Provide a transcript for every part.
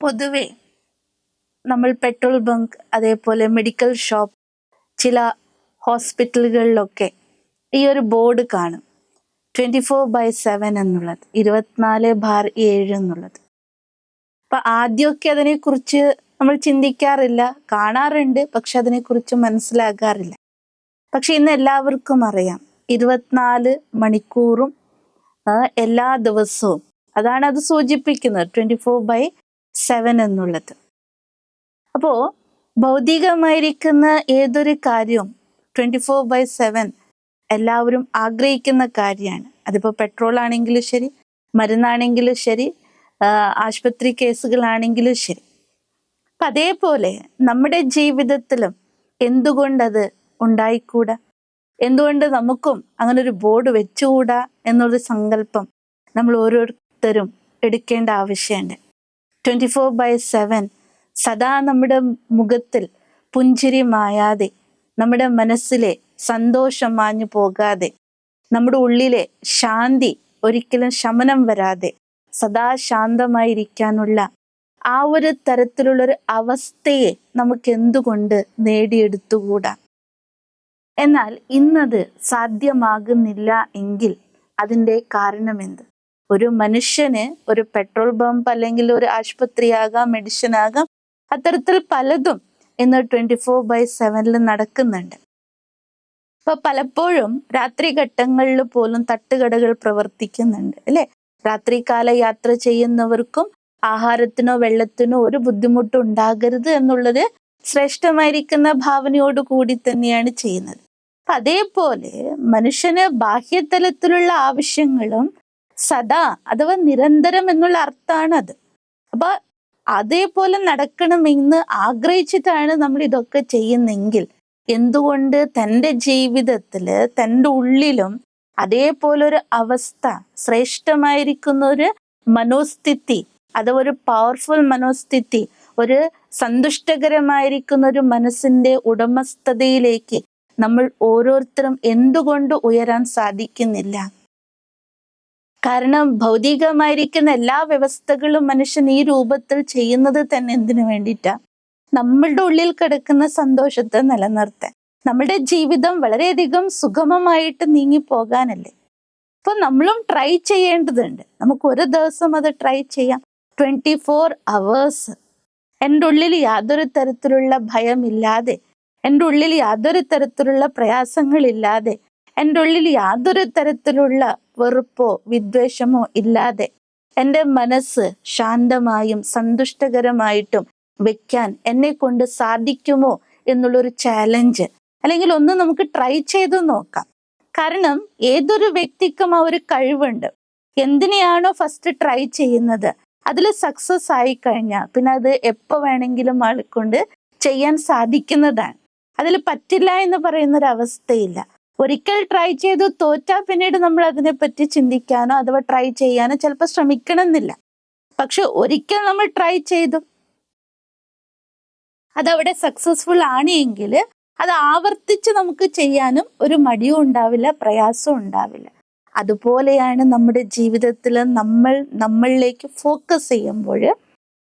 പൊതുവെ നമ്മൾ petrol bunk അതേപോലെ മെഡിക്കൽ ഷോപ്പ് ചില ഹോസ്പിറ്റലുകളിലൊക്കെ ഈ ഒരു ബോർഡ് കാണും. ട്വന്റി ഫോർ ബൈ സെവൻ എന്നുള്ളത് ഇരുപത്തിനാല് ബാർ ഏഴ് എന്നുള്ളത്. അപ്പം ആദ്യമൊക്കെ അതിനെക്കുറിച്ച് നമ്മൾ ചിന്തിക്കാറില്ല കാണാറുണ്ട് പക്ഷെ അതിനെക്കുറിച്ച് മനസ്സിലാകാറില്ല. പക്ഷെ ഇന്ന് എല്ലാവർക്കും അറിയാം ഇരുപത്തിനാല് മണിക്കൂറും എല്ലാ ദിവസവും. അതാണ് അത് സൂചിപ്പിക്കുന്നത് ട്വന്റി ഫോർ ബൈ സെവൻ എന്നുള്ളത്. അപ്പോ ഭൗതികമായിരിക്കുന്ന ഏതൊരു കാര്യവും ട്വന്റി ഫോർ ബൈ സെവൻ എല്ലാവരും ആഗ്രഹിക്കുന്ന കാര്യമാണ്. അതിപ്പോ പെട്രോൾ ആണെങ്കിലും ശരി മരുന്നാണെങ്കിലും ശരി ആശുപത്രി കേസുകളാണെങ്കിലും ശരി. അപ്പൊ അതേപോലെ നമ്മുടെ ജീവിതത്തിലും എന്തുകൊണ്ടത് ഉണ്ടായിക്കൂടാ? എന്തുകൊണ്ട് നമുക്കും അങ്ങനെ ഒരു ബോർഡ് വെച്ചുകൂടാ? എന്നൊരു സങ്കല്പം നമ്മൾ ഓരോരുത്തരും എടുക്കേണ്ട ആവശ്യമുണ്ട്. ട്വന്റി ഫോർ ബൈ സെവൻ സദാ നമ്മുടെ മുഖത്തിൽ പുഞ്ചിരി മായാതെ നമ്മുടെ മനസ്സിലെ സന്തോഷം മാഞ്ഞു പോകാതെ നമ്മുടെ ഉള്ളിലെ ശാന്തി ഒരിക്കലും ശമനം വരാതെ സദാ ശാന്തമായിരിക്കാനുള്ള ആ ഒരു തരത്തിലുള്ളൊരു അവസ്ഥയെ നമുക്ക് എന്തുകൊണ്ട് നേടിയെടുത്തുകൂടാ? എന്നാൽ ഇന്നത് സാധ്യമാകുന്നില്ല എങ്കിൽ അതിന്റെ കാരണമെന്ത്? ഒരു മനുഷ്യന് ഒരു പെട്രോൾ പമ്പ് അല്ലെങ്കിൽ ഒരു ആശുപത്രി ആശുപത്രിയാകാം മെഡിസിൻ ആകാം അത്തരത്തിൽ പലതും ഇന്ന് ട്വന്റി ഫോർ ബൈ സെവനിൽ നടക്കുന്നുണ്ട്. അപ്പൊ പലപ്പോഴും രാത്രി ഘട്ടങ്ങളിൽ പോലും തട്ടുകടകൾ പ്രവർത്തിക്കുന്നുണ്ട് അല്ലെ? രാത്രികാല യാത്ര ചെയ്യുന്നവർക്കും ആഹാരത്തിനോ വെള്ളത്തിനോ ഒരു ബുദ്ധിമുട്ടും ഉണ്ടാകരുത് എന്നുള്ളത് ശ്രേഷ്ഠമായിരിക്കുന്ന ഭാവനയോട് കൂടി തന്നെയാണ് ചെയ്യുന്നത്. അതേപോലെ മനുഷ്യന് ബാഹ്യതലത്തിലുള്ള ആവശ്യങ്ങളും സദാ അഥവാ നിരന്തരം എന്നുള്ള അർത്ഥമാണ് അത് അപ്പൊ അതേപോലെ നടക്കണമെന്ന് ആഗ്രഹിച്ചിട്ടാണ് നമ്മൾ ഇതൊക്കെ ചെയ്യുന്നെങ്കിൽ. എന്തുകൊണ്ട് തന്റെ ജീവിതത്തിൽ തന്റെ ഉള്ളിലും അതേപോലെ ഒരു അവസ്ഥ ശ്രേഷ്ഠമായിരിക്കുന്ന ഒരു മനോസ്ഥിതി അഥവാ ഒരു പവർഫുൾ മനോസ്ഥിതി ഒരു സന്തുഷ്ടകരമായിരിക്കുന്ന ഒരു മനസ്സിന്റെ ഉടമസ്ഥതയിലേക്ക് നമ്മൾ ഓരോരുത്തരും എന്തുകൊണ്ട് ഉയരാൻ സാധിക്കുന്നില്ല? കാരണം ഭൗതികമായിരിക്കുന്ന എല്ലാ വ്യവസ്ഥകളും മനുഷ്യൻ ഈ രൂപത്തിൽ ചെയ്യുന്നത് തന്നെ എന്തിനു വേണ്ടിയിട്ടാ? നമ്മളുടെ ഉള്ളിൽ കിടക്കുന്ന സന്തോഷത്തെ നിലനിർത്താൻ. നമ്മുടെ ജീവിതം വളരെയധികം സുഗമമായിട്ട് നീങ്ങി പോകാനല്ലേ അപ്പൊ നമ്മളും ട്രൈ ചെയ്യേണ്ടതുണ്ട്. നമുക്ക് ഒരു ദിവസം അത് ട്രൈ ചെയ്യാം. ട്വന്റി ഫോർ അവേഴ്സ് എന്റെ ഉള്ളിൽ യാതൊരു തരത്തിലുള്ള ഭയമില്ലാതെ എന്റെ ഉള്ളിൽ യാതൊരു തരത്തിലുള്ള പ്രയാസങ്ങളില്ലാതെ എന്റെ ഉള്ളിൽ യാതൊരു തരത്തിലുള്ള വെറുപ്പോ വിദ്വേഷമോ ഇല്ലാതെ എന്റെ മനസ്സ് ശാന്തമായും സന്തുഷ്ടകരമായിട്ടും വെക്കാൻ എന്നെ കൊണ്ട് സാധിക്കുമോ എന്നുള്ളൊരു ചാലഞ്ച് അല്ലെങ്കിൽ ഒന്ന് നമുക്ക് ട്രൈ ചെയ്ത് നോക്കാം. കാരണം ഏതൊരു വ്യക്തിക്കും ആ ഒരു കഴിവുണ്ട്. എന്തിനെയാണോ ഫസ്റ്റ് ട്രൈ ചെയ്യുന്നത്. അതിൽ സക്സസ് ആയി കഴിഞ്ഞാൽ പിന്നെ അത് എപ്പോൾ വേണമെങ്കിലും ആൾക്കൊണ്ട് ചെയ്യാൻ സാധിക്കുന്നതാണ്. അതിൽ പറ്റില്ല എന്ന് പറയുന്നൊരവസ്ഥയില്ല. ഒരിക്കൽ ട്രൈ ചെയ്ത് തോറ്റാൽ പിന്നീട് നമ്മൾ അതിനെപ്പറ്റി ചിന്തിക്കാനോ അഥവാ ട്രൈ ചെയ്യാനോ ചിലപ്പോൾ ശ്രമിക്കണമെന്നില്ല. പക്ഷെ ഒരിക്കൽ നമ്മൾ ട്രൈ ചെയ്തു. അതവിടെ സക്സസ്ഫുൾ ആണ് എങ്കിൽ അത് ആവർത്തിച്ച് നമുക്ക് ചെയ്യാനും ഒരു മടിയും ഉണ്ടാവില്ല പ്രയാസവും ഉണ്ടാവില്ല. അതുപോലെയാണ് നമ്മുടെ ജീവിതത്തിൽ നമ്മൾ നമ്മളിലേക്ക് ഫോക്കസ് ചെയ്യുമ്പോൾ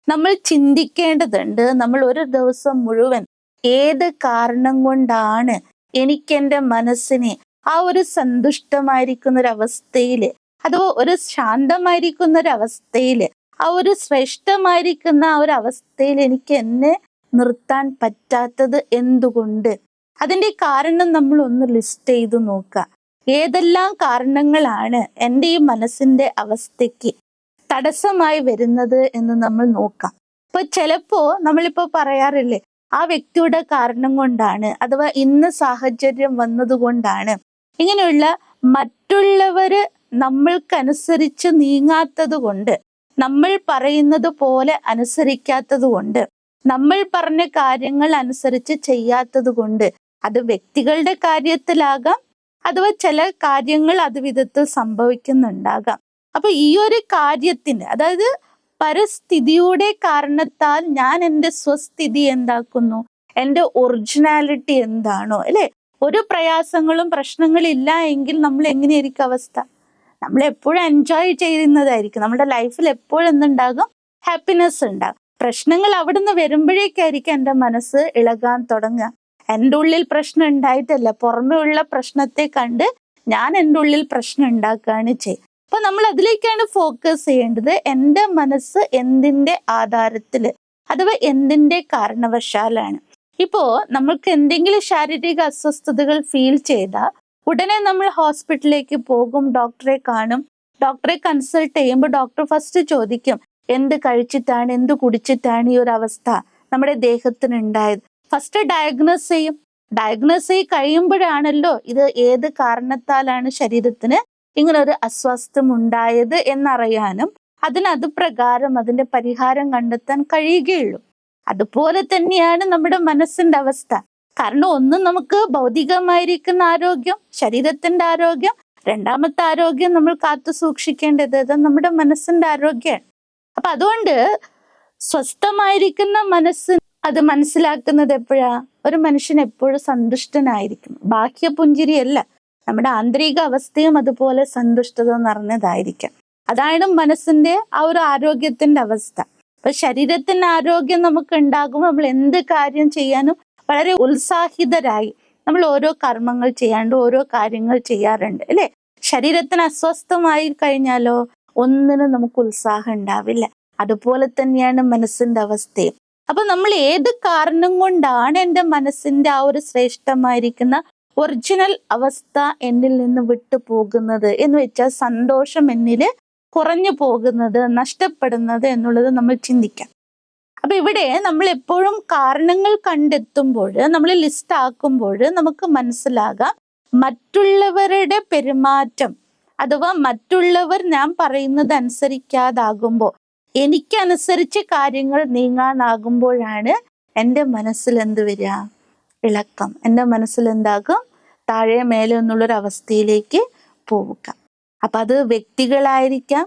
നമ്മൾ ചിന്തിക്കേണ്ടതുണ്ട്. നമ്മൾ ഒരു ദിവസം മുഴുവൻ ഏത് കാരണം കൊണ്ടാണ് എനിക്ക് എന്റെ മനസ്സിനെ ആ ഒരു സന്തുഷ്ടമായിരിക്കുന്ന ഒരു അവസ്ഥയിൽ അഥവാ ഒരു ശാന്തമായിരിക്കുന്ന ഒരു അവസ്ഥയിൽ ആ ഒരു ശ്രേഷ്ഠമായിരിക്കുന്ന ആ ഒരു അവസ്ഥയിൽ എനിക്ക് എന്നെ നിർത്താൻ പറ്റാത്തത് എന്തുകൊണ്ട്? അതിന്റെ കാരണം നമ്മൾ ഒന്ന് ലിസ്റ്റ് ചെയ്ത് നോക്കുക ഏതെല്ലാം കാരണങ്ങളാണ് എന്റെ ഈ മനസ്സിന്റെ അവസ്ഥയ്ക്ക് തടസ്സമായി വരുന്നത് എന്ന് നമ്മൾ നോക്കാം. ഇപ്പൊ ചിലപ്പോ നമ്മളിപ്പോ പറയാറില്ലേ ആ വ്യക്തിയുടെ കാരണം കൊണ്ടാണ് അഥവാ ഇന്ന് സാഹചര്യം വന്നതുകൊണ്ടാണ്. ഇങ്ങനെയുള്ള മറ്റുള്ളവര് നമ്മൾക്കനുസരിച്ച് നീങ്ങാത്തത് കൊണ്ട് നമ്മൾ പറയുന്നത് പോലെ അനുസരിക്കാത്തത് കൊണ്ട് നമ്മൾ പറഞ്ഞ കാര്യങ്ങൾ അനുസരിച്ച് ചെയ്യാത്തത് കൊണ്ട് അത് വ്യക്തികളുടെ കാര്യത്തിലാകാം അഥവാ ചില കാര്യങ്ങൾ അത് വിധത്തിൽ സംഭവിക്കുന്നുണ്ടാകാം. അപ്പൊ ഈ ഒരു കാര്യത്തിന് അതായത് പരിസ്ഥിതിയുടെ കാരണത്താൽ ഞാൻ എന്റെ സ്വസ്ഥിതി എന്താക്കുന്നു? എന്റെ ഒറിജിനാലിറ്റി എന്താണോ? അല്ലേ? ഒരു പ്രയാസങ്ങളും പ്രശ്നങ്ങളും ഇല്ല എങ്കിൽ നമ്മൾ എങ്ങനെയായിരിക്കും അവസ്ഥ? നമ്മൾ എപ്പോഴും എൻജോയ് ചെയ്യുന്നതായിരിക്കും. നമ്മുടെ ലൈഫിൽ എപ്പോഴും എന്തുണ്ടാകും? ഹാപ്പിനെസ് ഉണ്ടാകും. പ്രശ്നങ്ങൾ അവിടുന്ന് വരുമ്പോഴേക്കായിരിക്കും എന്റെ മനസ്സ് ഇളകാൻ തുടങ്ങുക. എന്റെ ഉള്ളിൽ പ്രശ്നം ഉണ്ടായിട്ടല്ല. പുറമേ ഉള്ള പ്രശ്നത്തെ കണ്ട് ഞാൻ എന്റെ ഉള്ളിൽ പ്രശ്നം ഉണ്ടാക്കുകയാണ് ചെയ്യുക അപ്പൊ നമ്മൾ അതിലേക്കാണ് ഫോക്കസ് ചെയ്യേണ്ടത് എന്റെ മനസ്സ് എന്തിന്റെ ആധാരത്തിൽ അഥവാ എന്തിന്റെ കാരണവശാലാണ്. ഇപ്പോ നമ്മൾക്ക് എന്തെങ്കിലും ശാരീരിക അസ്വസ്ഥതകൾ ഫീൽ ചെയ്താൽ ഉടനെ നമ്മൾ ഹോസ്പിറ്റലിലേക്ക് പോകും ഡോക്ടറെ കാണും. ഡോക്ടറെ കൺസൾട്ട് ചെയ്യുമ്പോൾ ഡോക്ടർ ഫസ്റ്റ് ചോദിക്കും എന്ത് കഴിച്ചിട്ടാണ് എന്ത് കുടിച്ചിട്ടാണ് ഈ ഒരു അവസ്ഥ നമ്മുടെ ദേഹത്തിന് ഉണ്ടായത് ഫസ്റ്റ് ഡയഗ്നോസ് ചെയ്യും. ഡയഗ്നോസ് ചെയ്ത് കഴിയുമ്പോഴാണല്ലോ ഇത് ഏത് കാരണത്താലാണ് ശരീരത്തിന് ഇങ്ങനെ ഒരു അസ്വാസ്ഥ്യം ഉണ്ടായത് എന്നറിയാനും അതിന് അത് പ്രകാരം അതിന്റെ പരിഹാരം കണ്ടെത്താൻ കഴിയുകയുള്ളൂ. അതുപോലെ തന്നെയാണ് നമ്മുടെ മനസ്സിന്റെ അവസ്ഥ. കാരണം ഒന്ന് നമുക്ക് ഭൗതികമായിരിക്കുന്ന ആരോഗ്യം ശരീരത്തിന്റെ ആരോഗ്യം രണ്ടാമത്തെ ആരോഗ്യം നമ്മൾ കാത്തു സൂക്ഷിക്കേണ്ടത് അത് നമ്മുടെ മനസ്സിന്റെ ആരോഗ്യമാണ്. അപ്പൊ അതുകൊണ്ട് സ്വസ്ഥമായിരിക്കുന്ന മനസ്സ് അത് മനസ്സിലാക്കുന്നത് എപ്പോഴാ? ഒരു മനുഷ്യൻ എപ്പോഴും സന്തുഷ്ടനായിരിക്കും ബാഹ്യ പുഞ്ചിരിയല്ല നമ്മുടെ ആന്തരിക അവസ്ഥയും അതുപോലെ സന്തുഷ്ടത നിറഞ്ഞതായിരിക്കാം. അതാണ് മനസ്സിന്റെ ആ ഒരു ആരോഗ്യത്തിന്റെ അവസ്ഥ. അപ്പൊ ശരീരത്തിന്റെ ആരോഗ്യം നമുക്ക് ഉണ്ടാകുമ്പോൾ നമ്മൾ എന്ത് കാര്യം ചെയ്യാനും വളരെ ഉത്സാഹിതരായി നമ്മൾ ഓരോ കർമ്മങ്ങൾ ചെയ്യാണ്ട് ഓരോ കാര്യങ്ങൾ ചെയ്യാറുണ്ട് അല്ലെ? ശരീരത്തിന് അസ്വസ്ഥമായി കഴിഞ്ഞാലോ ഒന്നിനും നമുക്ക് ഉത്സാഹം ഉണ്ടാവില്ല. അതുപോലെ തന്നെയാണ് മനസ്സിന്റെ അവസ്ഥയും. അപ്പൊ നമ്മൾ ഏത് കാരണം കൊണ്ടാണ് എന്റെ മനസ്സിന്റെ ആ ഒരു ശ്രേഷ്ഠമായിരിക്കുന്ന ഒറിജിനൽ അവസ്ഥ എന്നിൽ നിന്ന് വിട്ടു പോകുന്നത് എന്ന് വെച്ചാൽ സന്തോഷം എന്നിൽ കുറഞ്ഞു പോകുന്നത് നഷ്ടപ്പെടുന്നത് എന്നുള്ളത് നമ്മൾ ചിന്തിക്കാം. അപ്പൊ ഇവിടെ നമ്മൾ എപ്പോഴും കാരണങ്ങൾ കണ്ടെത്തുമ്പോൾ നമ്മൾ ലിസ്റ്റ് ആക്കുമ്പോൾ നമുക്ക് മനസ്സിലാകാം മറ്റുള്ളവരുടെ പെരുമാറ്റം അഥവാ മറ്റുള്ളവർ ഞാൻ പറയുന്നത് അനുസരിക്കാതാകുമ്പോൾ എനിക്കനുസരിച്ച് കാര്യങ്ങൾ നീങ്ങാനാകുമ്പോഴാണ് എന്റെ മനസ്സിൽ എന്ത് വരിക? ഇളക്കം. എന്റെ മനസ്സിൽ എന്താകും? താഴെ മേലെ എന്നുള്ളൊരു അവസ്ഥയിലേക്ക് പോവുക. അപ്പൊ അത് വ്യക്തികളായിരിക്കാം.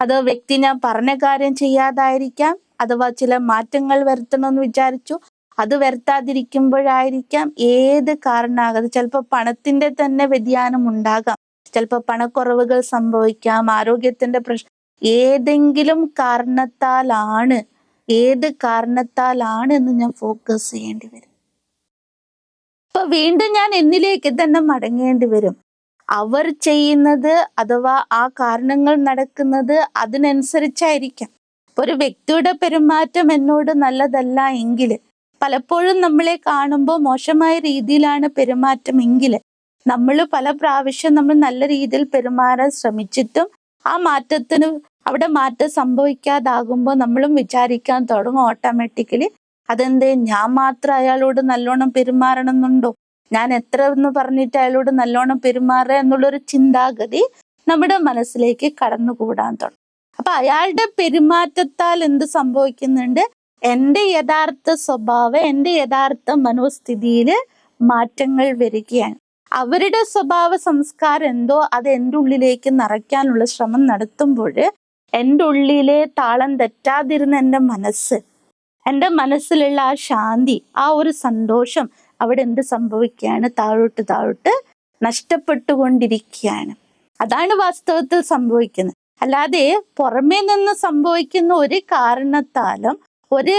അത് വ്യക്തി ഞാൻ പറഞ്ഞ കാര്യം ചെയ്യാതായിരിക്കാം. അഥവാ ചില മാറ്റങ്ങൾ വരുത്തണമെന്ന് വിചാരിച്ചു. അത് വരുത്താതിരിക്കുമ്പോഴായിരിക്കാം ഏത് കാരണമാകാതെ ചിലപ്പോൾ പണത്തിന്റെ തന്നെ വ്യതിയാനം ഉണ്ടാകാം. ചിലപ്പോൾ പണക്കുറവുകൾ സംഭവിക്കാം. ആരോഗ്യത്തിന്റെ പ്രശ്നം. ഏതെങ്കിലും കാരണത്താലാണ്. ഏത് കാരണത്താലാണ് എന്ന് ഞാൻ ഫോക്കസ് ചെയ്യേണ്ടി വരും. അപ്പൊ വീണ്ടും ഞാൻ എന്നിലേക്ക് തന്നെ മടങ്ങേണ്ടി വരും. അവർ ചെയ്യുന്നത് അഥവാ ആ കാരണങ്ങൾ നടക്കുന്നത് അതിനനുസരിച്ചായിരിക്കാം. ഇപ്പൊ ഒരു വ്യക്തിയുടെ പെരുമാറ്റം എന്നോട് നല്ലതല്ല എങ്കിൽ പലപ്പോഴും നമ്മളെ കാണുമ്പോൾ മോശമായ രീതിയിലാണ് പെരുമാറ്റം എങ്കിൽ നമ്മൾ പല പ്രാവശ്യം നമ്മൾ നല്ല രീതിയിൽ പെരുമാറാൻ ശ്രമിച്ചിട്ടും ആ മാറ്റത്തിന് അവിടെ മാറ്റം സംഭവിക്കാതാകുമ്പോൾ നമ്മളും വിചാരിക്കാൻ തുടങ്ങും ഓട്ടോമാറ്റിക്കലി അതെന്തേ? ഞാൻ മാത്രം അയാളോട് നല്ലോണം പെരുമാറണം എന്നുണ്ടോ ഞാൻ എത്ര എന്ന് പറഞ്ഞിട്ട് അയാളോട് നല്ലോണം പെരുമാറുക എന്നുള്ളൊരു ചിന്താഗതി നമ്മുടെ മനസ്സിലേക്ക് കടന്നുകൂടാൻ തുടങ്ങും. അപ്പൊ അയാളുടെ പെരുമാറ്റത്താൽ എന്ത് സംഭവിക്കുന്നുണ്ട്? എന്റെ യഥാർത്ഥ സ്വഭാവം എന്റെ യഥാർത്ഥ മനോസ്ഥിതിയിൽ മാറ്റങ്ങൾ വരികയാണ്. അവരുടെ സ്വഭാവ സംസ്കാരം എന്തോ അത് എന്റെ ഉള്ളിലേക്ക് നിറയ്ക്കാനുള്ള ശ്രമം നടത്തുമ്പോൾ എന്റെ ഉള്ളിലെ താളം തെറ്റാതിരുന്ന എന്റെ മനസ്സ് എന്റെ മനസ്സിലുള്ള ആ ശാന്തി ആ ഒരു സന്തോഷം അവിടെ എന്ത് സംഭവിക്കുകയാണ്? താഴോട്ട് താഴോട്ട് നഷ്ടപ്പെട്ടുകൊണ്ടിരിക്കുകയാണ്. അതാണ് വാസ്തവത്തിൽ സംഭവിക്കുന്നത്. അല്ലാതെ പുറമേ നിന്ന് സംഭവിക്കുന്ന ഒരു കാരണത്താലും ഒരു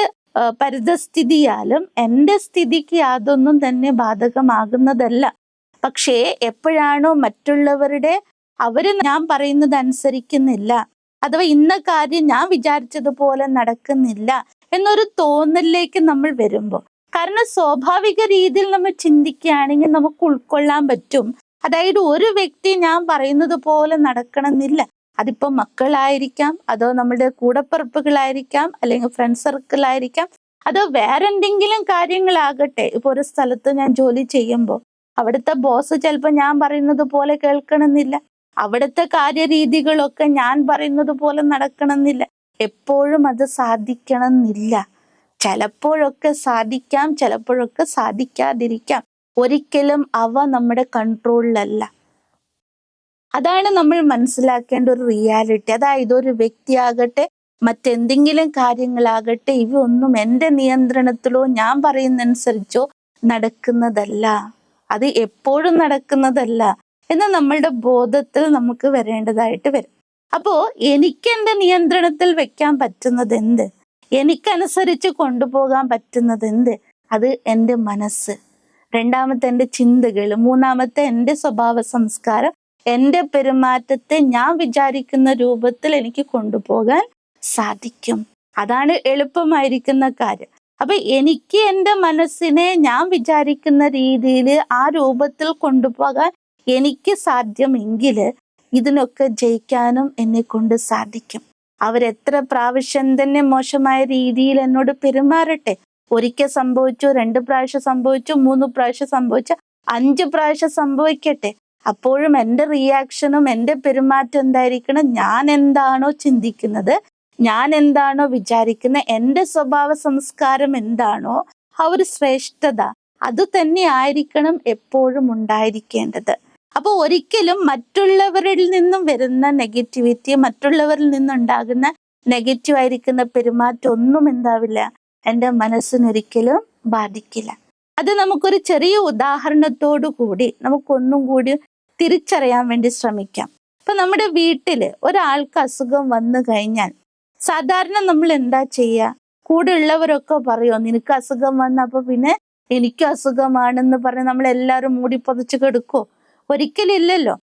പരിതസ്ഥിതിയാലും എന്റെ സ്ഥിതിക്ക് യാതൊന്നും തന്നെ ബാധകമാകുന്നതല്ല. പക്ഷേ എപ്പോഴാണോ മറ്റുള്ളവരുടെ അവർ ഞാൻ പറയുന്നത് അനുസരിക്കുന്നില്ല. അഥവാ ഇന്ന കാര്യം ഞാൻ വിചാരിച്ചതുപോലെ നടക്കുന്നില്ല എന്നൊരു തോന്നലിലേക്ക് നമ്മൾ വരുമ്പോൾ കാരണം സ്വാഭാവിക രീതിയിൽ നമ്മൾ ചിന്തിക്കുകയാണെങ്കിൽ നമുക്ക് ഉൾക്കൊള്ളാൻ പറ്റും. അതായത് ഒരു വ്യക്തി ഞാൻ പറയുന്നത് പോലെ നടക്കണമെന്നില്ല. അതിപ്പോ മക്കളായിരിക്കാം അതോ നമ്മുടെ കൂടപ്പിറപ്പുകളായിരിക്കാം അല്ലെങ്കിൽ ഫ്രണ്ട് സർക്കിൾ ആയിരിക്കാം അതോ വേറെ എന്തെങ്കിലും കാര്യങ്ങളാകട്ടെ. ഇപ്പൊ ഒരു സ്ഥലത്ത് ഞാൻ ജോലി ചെയ്യുമ്പോൾ അവിടുത്തെ ബോസ് ചിലപ്പോൾ ഞാൻ പറയുന്നത് പോലെ കേൾക്കണമെന്നില്ല. അവിടുത്തെ കാര്യരീതികളൊക്കെ ഞാൻ പറയുന്നത് പോലെ നടക്കണമെന്നില്ല. എപ്പോഴും അത് സാധിക്കണമെന്നില്ല. ചിലപ്പോഴൊക്കെ സാധിക്കാം ചിലപ്പോഴൊക്കെ സാധിക്കാതിരിക്കാം. ഒരിക്കലും അവ നമ്മുടെ കൺട്രോളിലല്ല. അതാണ് നമ്മൾ മനസ്സിലാക്കേണ്ട ഒരു റിയാലിറ്റി. അതായത് ഒരു വ്യക്തിയാകട്ടെ മറ്റെന്തെങ്കിലും കാര്യങ്ങളാകട്ടെ ഇവയൊന്നും എന്റെ നിയന്ത്രണത്തിലോ ഞാൻ പറയുന്നതനുസരിച്ചോ നടക്കുന്നതല്ല. അത് എപ്പോഴും നടക്കുന്നതല്ല. എന്ന് നമ്മളുടെ ബോധത്തിൽ നമുക്ക് വരേണ്ടതായിട്ട് വരും. അപ്പോ എനിക്ക് എന്റെ നിയന്ത്രണത്തിൽ വെക്കാൻ പറ്റുന്നത് എന്ത് എനിക്കനുസരിച്ച് കൊണ്ടുപോകാൻ പറ്റുന്നത് എന്ത് അത് എന്റെ മനസ്സ്. രണ്ടാമത്തെ എന്റെ ചിന്തകൾ മൂന്നാമത്തെ എന്റെ സ്വഭാവ സംസ്കാരം എന്റെ പെരുമാറ്റത്തെ ഞാൻ വിചാരിക്കുന്ന രൂപത്തിൽ എനിക്ക് കൊണ്ടുപോകാൻ സാധിക്കും. അതാണ് എളുപ്പമായിരിക്കുന്ന കാര്യം. അപ്പൊ എനിക്ക് എന്റെ മനസ്സിനെ ഞാൻ വിചാരിക്കുന്ന രീതിയിൽ ആ രൂപത്തിൽ കൊണ്ടുപോകാൻ എനിക്ക് സാധ്യമെങ്കിൽ ഇതിനൊക്കെ ജയിക്കാനും എന്നെ കൊണ്ട് സാധിക്കും. അവരെത്ര പ്രാവശ്യം തന്നെ മോശമായ രീതിയിൽ എന്നോട് പെരുമാറട്ടെ. ഒരിക്കൽ സംഭവിച്ചു രണ്ട് പ്രാവശ്യം സംഭവിച്ചു മൂന്ന് പ്രാവശ്യം സംഭവിച്ചു അഞ്ച് പ്രാവശ്യം സംഭവിക്കട്ടെ. അപ്പോഴും എന്റെ റിയാക്ഷനും എന്റെ പെരുമാറ്റം എന്തായിരിക്കണം? ഞാൻ എന്താണോ ചിന്തിക്കുന്നത്? ഞാൻ എന്താണോ വിചാരിക്കുന്നത് എന്റെ സ്വഭാവ സംസ്കാരം എന്താണോ? ആ ഒരു ശ്രേഷ്ഠത. അത് തന്നെ ആയിരിക്കണം എപ്പോഴും ഉണ്ടായിരിക്കേണ്ടത്. അപ്പോൾ ഒരിക്കലും മറ്റുള്ളവരിൽ നിന്നും വരുന്ന നെഗറ്റിവിറ്റി മറ്റുള്ളവരിൽ നിന്നുണ്ടാകുന്ന നെഗറ്റീവ് ആയിരിക്കുന്ന പെരുമാറ്റം ഒന്നും എന്താവില്ല. എന്റെ മനസ്സിനൊരിക്കലും ബാധിക്കില്ല. അത് നമുക്കൊരു ചെറിയ ഉദാഹരണത്തോടു കൂടി നമുക്കൊന്നും കൂടി തിരിച്ചറിയാൻ വേണ്ടി ശ്രമിക്കാം. ഇപ്പൊ നമ്മുടെ വീട്ടിൽ ഒരാൾക്ക് അസുഖം വന്നു കഴിഞ്ഞാൽ സാധാരണ നമ്മൾ എന്താ ചെയ്യുക കൂടെ ഉള്ളവരൊക്കെ പറയോ നിനക്ക് അസുഖം വന്ന അപ്പൊ പിന്നെ എനിക്കും അസുഖമാണെന്ന് പറഞ്ഞ് നമ്മൾ എല്ലാവരും മൂടി പൊതച്ച് കെടുക്കോ ഒരിക്കലില്ലല്ലോ.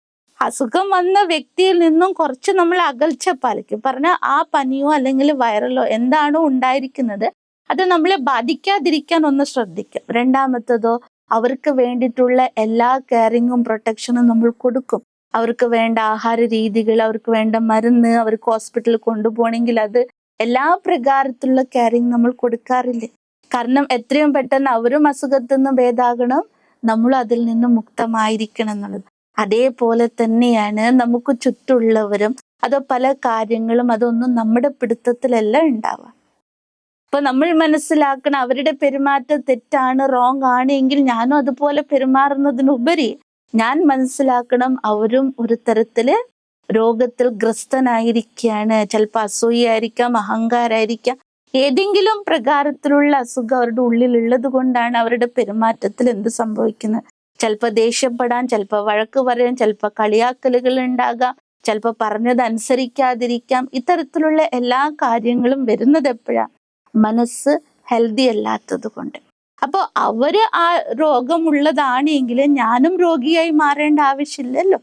അസുഖം വന്ന വ്യക്തിയിൽ നിന്നും കുറച്ച് നമ്മൾ അകൽച്ച പാലിക്കും. പറഞ്ഞാൽ ആ പനിയോ അല്ലെങ്കിൽ വൈറലോ എന്താണോ ഉണ്ടായിരിക്കുന്നത് അത് നമ്മളെ ബാധിക്കാതിരിക്കാൻ ഒന്ന് ശ്രദ്ധിക്കും. രണ്ടാമത്തതോ അവർക്ക് വേണ്ടിയിട്ടുള്ള എല്ലാ കെയറിങ്ങും പ്രൊട്ടക്ഷനും നമ്മൾ കൊടുക്കും. അവർക്ക് വേണ്ട ആഹാര രീതികൾ അവർക്ക് വേണ്ട മരുന്ന് അവർക്ക് ഹോസ്പിറ്റലിൽ കൊണ്ടുപോകണമെങ്കിൽ അത് എല്ലാ പ്രകാരത്തിലുള്ള കെയറിങ് നമ്മൾ കൊടുക്കാറില്ലേ? കാരണം എത്രയും പെട്ടെന്ന് അവരും അസുഖത്തുനിന്ന് ഭേദാകണം നമ്മൾ അതിൽ നിന്ന് മുക്തമായിരിക്കണം എന്നുള്ളത്. അതേപോലെ തന്നെയാണ് നമുക്ക് ചുറ്റുള്ളവരും അതോ പല കാര്യങ്ങളും അതൊന്നും നമ്മുടെ പിടുത്തത്തിലല്ല ഉണ്ടാവുക. അപ്പൊ നമ്മൾ മനസ്സിലാക്കണം അവരുടെ പെരുമാറ്റം തെറ്റാണ് റോങ് ആണ് എങ്കിൽ ഞാനും അതുപോലെ പെരുമാറുന്നതിനുപരി ഞാൻ മനസ്സിലാക്കണം അവരും ഒരു തരത്തിൽ രോഗത്തിൽ ഗ്രസ്തനായിരിക്കുകയാണ് ചിലപ്പോൾ അസൂയായിരിക്കാം അഹങ്കാരായിരിക്കാം. ഏതെങ്കിലും പ്രകാരത്തിലുള്ള അസുഖം അവരുടെ ഉള്ളിലുള്ളത് കൊണ്ടാണ് അവരുടെ പെരുമാറ്റത്തിൽ എന്ത് സംഭവിക്കുന്നത്. ചിലപ്പോൾ ദേഷ്യപ്പെടാൻ ചിലപ്പോൾ വഴക്ക് പറയാൻ ചിലപ്പോൾ കളിയാക്കലുകൾ ഉണ്ടാകാം ചിലപ്പോൾ പറഞ്ഞത് അനുസരിക്കാതിരിക്കാം. ഇത്തരത്തിലുള്ള എല്ലാ കാര്യങ്ങളും വരുന്നത് എപ്പോഴാണ് മനസ്സ് ഹെൽത്തി അല്ലാത്തത് കൊണ്ട്. അപ്പോൾ അവർ ആ രോഗമുള്ളതാണ് എങ്കിൽ ഞാനും രോഗിയായി മാറേണ്ട ആവശ്യമില്ലല്ലോ.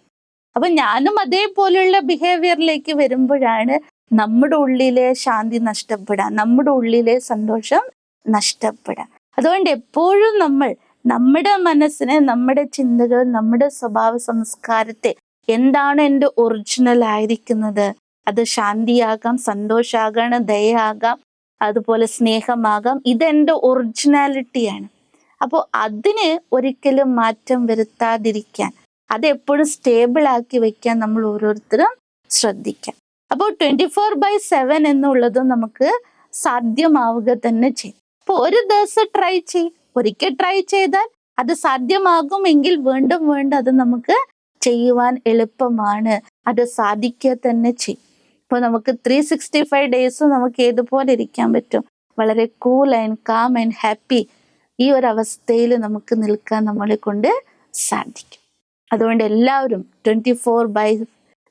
അപ്പൊ ഞാനും അതേപോലെയുള്ള ബിഹേവിയറിലേക്ക് വരുമ്പോഴാണ് നമ്മുടെ ഉള്ളിലെ ശാന്തി നഷ്ടപ്പെടാം നമ്മുടെ ഉള്ളിലെ സന്തോഷം നഷ്ടപ്പെടാം അതുകൊണ്ട് എപ്പോഴും നമ്മൾ നമ്മുടെ മനസ്സിനെ നമ്മുടെ ചിന്തകൾ നമ്മുടെ സ്വഭാവ സംസ്കാരത്തെ എന്താണ് എന്റെ ഒറിജിനൽ ആയിരിക്കുന്നത്? അത് ശാന്തിയാകാം സന്തോഷാകാം ദയാകാം അതുപോലെ സ്നേഹമാകാം. ഇതെന്റെ ഒറിജിനാലിറ്റിയാണ് അപ്പോൾ അതിന് ഒരിക്കലും മാറ്റം വരുത്താതിരിക്കാൻ അതെപ്പോഴും സ്റ്റേബിൾ ആക്കി വെക്കാൻ നമ്മൾ ഓരോരുത്തരും ശ്രദ്ധിക്കാം. അപ്പോൾ ട്വന്റി ഫോർ ബൈ സെവൻ എന്നുള്ളത് നമുക്ക് സാധ്യമാവുക തന്നെ ചെയ്യും. അപ്പോൾ ഒരു ദിവസം ട്രൈ ചെയ്യും. ഒരിക്കൽ ട്രൈ ചെയ്താൽ അത് സാധ്യമാകുമെങ്കിൽ വീണ്ടും വീണ്ടും അത് നമുക്ക് ചെയ്യുവാൻ എളുപ്പമാണ്. അത് സാധിക്കുക തന്നെ ചെയ്യും. ഇപ്പോൾ നമുക്ക് ത്രീ സിക്സ്റ്റി ഫൈവ് ഡേയ്സ് നമുക്ക് ഏതുപോലെ ഇരിക്കാൻ പറ്റും? വളരെ cool and calm and happy ഈ ഒരു അവസ്ഥയിൽ നമുക്ക് നിൽക്കാൻ നമ്മളെ കൊണ്ട് സാധിക്കും. അതുകൊണ്ട് എല്ലാവരും ട്വന്റി ഫോർ ബൈ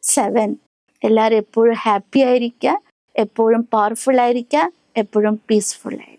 സെവൻ എല്ലാവരും എപ്പോഴും ഹാപ്പി ആയിരിക്കുക എപ്പോഴും പവർഫുൾ ആയിരിക്കുക എപ്പോഴും പീസ്ഫുൾ ആയിരിക്കുക